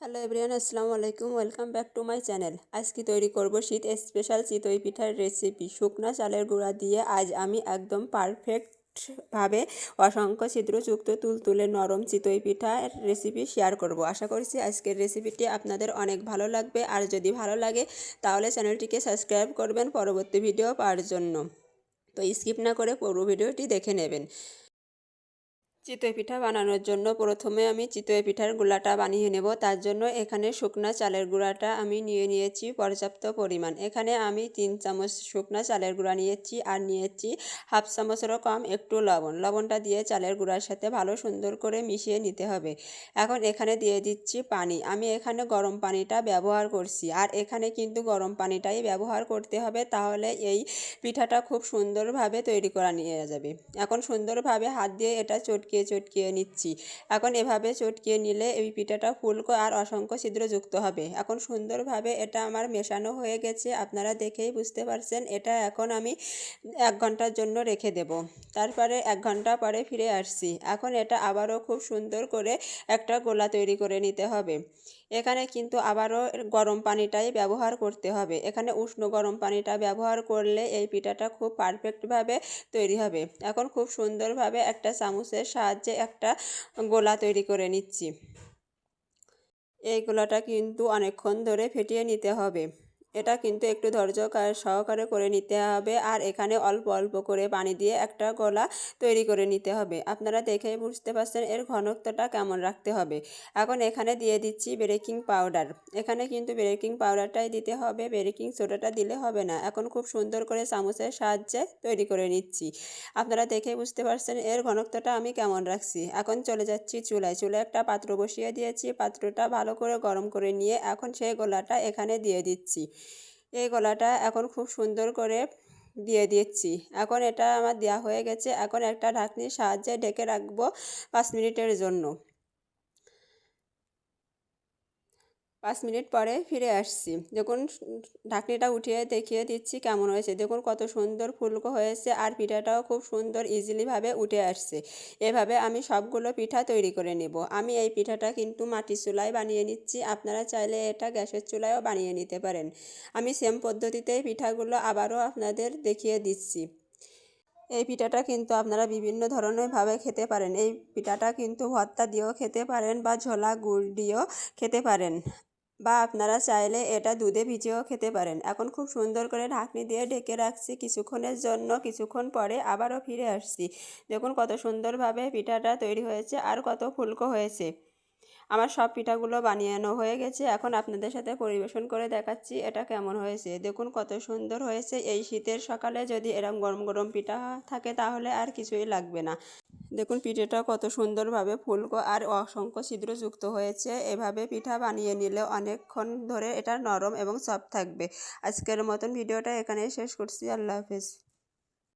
Hello everyone আসসালামু আলাইকুম welcome back to my channel আজকে তৈরি করব শীত স্পেশাল চিতই পিঠার রেসিপি শুকনা চালের গুঁড়া দিয়ে আজ আমি একদম পারফেক্ট ভাবে অসংখ্য ছিদ্রযুক্ত, তুলতুলে নরম চিতই পিঠার রেসিপি শেয়ার করব। আশা করছি আজকের রেসিপিটি আপনাদের অনেক ভালো লাগবে। আর যদি ভালো লাগে, তাহলে চ্যানেলটিকে সাবস্ক্রাইব করবেন পরবর্তী ভিডিও পাওয়ার জন্য। তো স্কিপ না করে পুরো ভিডিওটি দেখে নেবেন। চিতই পিঠা বানানোর জন্য প্রথমে আমি চিতই পিঠার গুঁড়াটা বানিয়ে নেব। তার জন্য এখানে শুকনা চালের গুঁড়াটা আমি নিয়ে নিয়েছি পর্যাপ্ত পরিমাণ। এখানে আমি তিন চামচ শুকনা চালের গুঁড়া নিয়েছি আর নিয়েছি হাফ চামচেরও কম একটু লবণ। লবণটা দিয়ে চালের গুঁড়ার সাথে ভালো সুন্দর করে মিশিয়ে নিতে হবে। এখন এখানে দিয়ে দিচ্ছি পানি। আমি এখানে গরম পানিটা ব্যবহার করছি। আর এখানে কিন্তু গরম পানিটাই ব্যবহার করতে হবে, তাহলে এই পিঠাটা খুব সুন্দরভাবে তৈরি করা নিয়ে যাবে। এখন সুন্দরভাবে হাত দিয়ে এটা চটকে চটকিয়ে চটকিয়ে নিচ্ছি। এখন এভাবে চটকিয়ে নিলে এই পিঠাটা ফুলকো আর অসংখ্য ছিদ্রযুক্ত হবে। এখন সুন্দরভাবে এটা আমার মেশানো হয়ে গেছে। আপনারা দেখেই বুঝতে পারছেন, এটা এখন আমি এক ঘণ্টার জন্য রেখে দেব। তারপরে এক ঘণ্টা পরে ফিরে আসছি। এখন এটা আবারও খুব সুন্দর করে একটা গোলা তৈরি করে নিতে হবে। এখানে কিন্তু আবারও গরম পানিটাই ব্যবহার করতে হবে। এখানে উষ্ণ গরম পানিটা ব্যবহার করলে এই পিঠাটা খুব পারফেক্টভাবে তৈরি হবে। এখন খুব সুন্দরভাবে একটা চামচের সাহায্যে একটা গোলা তৈরি করে নিচ্ছি। এই গোলাটা কিন্তু অনেকক্ষণ ধরে ফেটিয়ে নিতে হবে। এটা কিন্তু একটু ধৈর্য সহকারে করে নিতে হবে। আর এখানে অল্প অল্প করে পানি দিয়ে একটা গলা তৈরি করে নিতে হবে। আপনারা দেখেই বুঝতে পারছেন এর ঘনত্বটা কেমন রাখতে হবে। এখন এখানে দিয়ে দিচ্ছি বেকিং পাউডার এখানে কিন্তু বেকিং পাউডারটাই দিতে হবে। বেকিং সোডাটা দিলে হবে না। এখন খুব সুন্দর করে চামচের সাহায্যে তৈরি করে নিচ্ছি। আপনারা দেখে বুঝতে পারছেন এর ঘনত্বটা আমি কেমন রাখছি। এখন চলে যাচ্ছি চুলায়। চুলায় একটা পাত্র বসিয়ে দিয়েছি। পাত্রটা ভালো করে গরম করে নিয়ে এখন সেই গোলাটা এখানে দিয়ে দিচ্ছি। এই গলাটা এখন খুব সুন্দর করে দিয়ে দিচ্ছি। এখন এটা আমার দেওয়া হয়ে গেছে। এখন একটা ঢাকনির সাহায্যে ঢেকে রাখব পাঁচ মিনিটের জন্য। পাঁচ মিনিট পরে ফিরে আসছি। দেখুন, ঢাকনিটা উঠিয়ে দেখিয়ে দিচ্ছি কেমন হয়েছে। দেখুন, কত সুন্দর ফুলকো হয়েছে আর পিঠাটাও খুব সুন্দর ইজিলিভাবে উঠে আসছে। এভাবে আমি সবগুলো পিঠা তৈরি করে নেব। আমি এই পিঠাটা কিন্তু মাটির চুলায় বানিয়ে নিচ্ছি। আপনারা চাইলে এটা গ্যাসের চুলায়ও বানিয়ে নিতে পারেন। আমি সেম পদ্ধতিতেই পিঠাগুলো আবারও আপনাদের দেখিয়ে দিচ্ছি। এই পিঠাটা কিন্তু আপনারা বিভিন্ন ধরনেরভাবে খেতে পারেন। এই পিঠাটা কিন্তু ভর্তা দিয়েও খেতে পারেন বা ঝোলা, গুড় দিয়েও খেতে পারেন। বা আপনারা চাইলে এটা দুধে ভিজিয়েও খেতে পারেন। এখন খুব সুন্দর করে ঢাকনি দিয়ে ঢেকে রাখছি কিছুক্ষণের জন্য, কিছুক্ষণ পরে আবারও ফিরে আসছি। দেখুন কত সুন্দরভাবে পিঠাটা তৈরি হয়েছে আর কত ফুলকো হয়েছে। আমার সব পিঠাগুলো বানিয়ানো হয়ে গেছে। এখন আপনাদের সাথে পরিবেশন করে দেখাচ্ছি এটা কেমন হয়েছে। দেখুন কত সুন্দর হয়েছে। এই শীতের সকালে যদি এরম গরম গরম পিঠা থাকে তাহলে আর কিছুই লাগবে না। দেখুন পিঠেটা কত সুন্দরভাবে ফুলকো আর অসংখ্য ছিদ্রযুক্ত হয়েছে। এভাবে পিঠা বানিয়ে নিলে অনেকক্ষণ ধরে এটা নরম এবং সফট থাকবে। আজকের মতন ভিডিওটা এখানেই শেষ করছি। আল্লাহ হাফেজ।